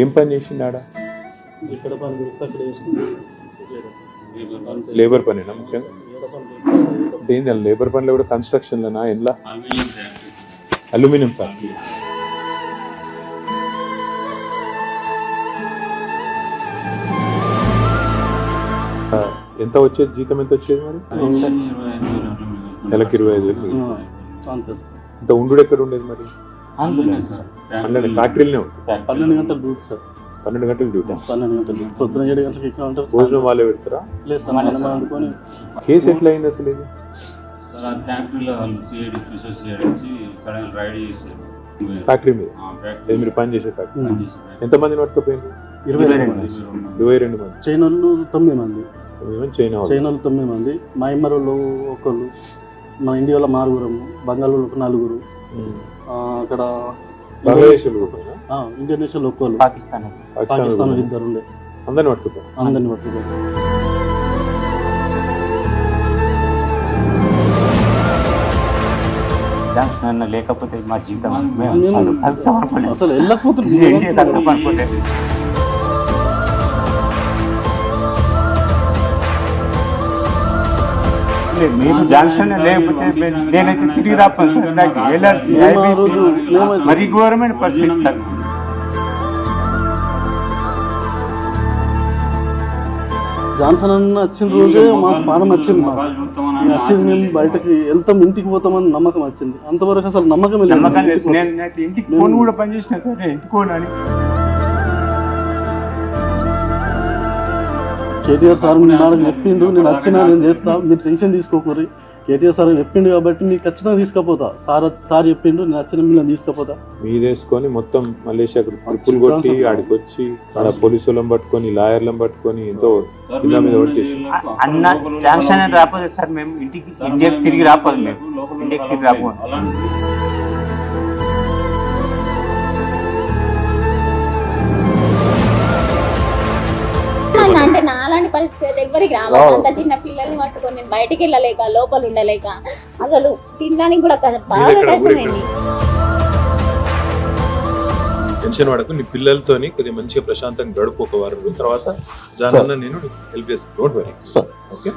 ఏం పని చేసిండు ఆడ ఇక్కడ పని దొరికితే అక్కడ వేసుకుంటాం లేబర్ పనేనా ముఖ్యంగా? ఏంది లేబర్ పనిలో కూడా కన్స్ట్రక్షన్లోనా ఎండ్లా? అల్యూమినియం ఫ్యాక్టరీ ఎంత వచ్చేది? జీతం ఎంత వచ్చేది మరి? నెలకి ఇరవై ఐదు వేలు ఇంత ఉండు ఎక్కడ ఉండేది మరి? పన్నెండు ఫ్యాక్టరీలోనే ఉంటుంది పన్నెండు గంటల డ్యూటీ సార్. పన్నెండు గంటలు డ్యూటీ. పన్నెండు గంటల పొద్దున ఏడు గంటలకు ఎక్కడ ఉంటారు భోజనం వాళ్ళే పెడతారా? లేదు సార్ మనం అనుకొని కేసు ఎట్లా అయింది అసలు ఇది? ఫ్యాక్టరీలో వాళ్ళు సిఐడి స్పెషల్ సిఐడి వచ్చి సడన్ రైడ్ చేశారు. ఫ్యాక్టరీ మీద? మీరు పని చేసే ఫ్యాక్టరీ. మందిని పట్టుకుపోయింది ఇరవై రెండు మంది. ఇరవై రెండు మంది. చైనాలు తొమ్మిది మంది. చైనా. చైనాలు తొమ్మిది మంది వాళ్ళు ఒకళ్ళు మన ఇండియాలో మారుగురము బంగాల్ వాళ్ళు ఒక నలుగురు. అక్కడ ఇండోనేషియాలో ఒక్కళ్ళు. పాకిస్తాన్ పాకిస్తాన్ ఇద్దరు ఉండే. అందరిని పట్టుకుపోయి అందరిని పట్టుకున్నారు జంక్షన్ అన్న లేకపోతే మా జీవితం. అసలు వెళ్ళకపోతుంది లేదు, మీరు జంక్షన్ లేకపోతే నేనైతే తిరిగి రాపాను సార్. నాకు ఎలర్జీ మరీ ఘోరమైన పరిస్థితి సార్. జాన్సన్ అన్న వచ్చిన రోజే మాకు పానం వచ్చింది మాకు. వచ్చింది మేము బయటకి వెళ్తాం ఇంటికి పోతామని నమ్మకం వచ్చింది. అంతవరకు అసలు నమ్మకం నమ్మకం లేదు. ఇంటికి ఫోన్ కూడా పనిచేసిన సార్ ఇంటికి అని. కేటీఆర్ సార్ నాకు చెప్పిండు నేను వచ్చినా నేను చేస్తా మీరు టెన్షన్ తీసుకోకూరి కేటీఆర్ సార్ చెప్పిండు కాబట్టి మీకు ఖచ్చితంగా తీసుకుపోతా. సార్ సార్ చెప్పిండు నేను వచ్చిన మిమ్మల్ని తీసుకుపోతా. మీదేసుకొని మొత్తం మలేషియాకు ట్రిప్పులు కొట్టి ఆడికి వచ్చి ఆడ పోలీసులను పట్టుకొని లాయర్లను పట్టుకొని ఎంతో అన్న జంక్షన్ అని రాకపోతే సార్ మేము. ఇంటికి ఇండియాకి తిరిగి రాపోదు మేము. ఇండియాకి తిరిగి రాపోదు. అలాంటి పరిస్థితి అయితే ఎవరికి రావాలి అంత చిన్న పిల్లల్ని పట్టుకొని నేను బయటికి వెళ్ళలేక లోపల ఉండలేక అసలు తినడానికి కూడా బాగా కష్టమైంది. టెన్షన్ పడకు నీ పిల్లలతోని కొద్దిగా మంచిగా ప్రశాంతంగా గడుపు ఒక వారం తర్వాత జానన్న నేను హెల్ప్ చేస్తాను డోంట్ వరీ సార్. ఓకే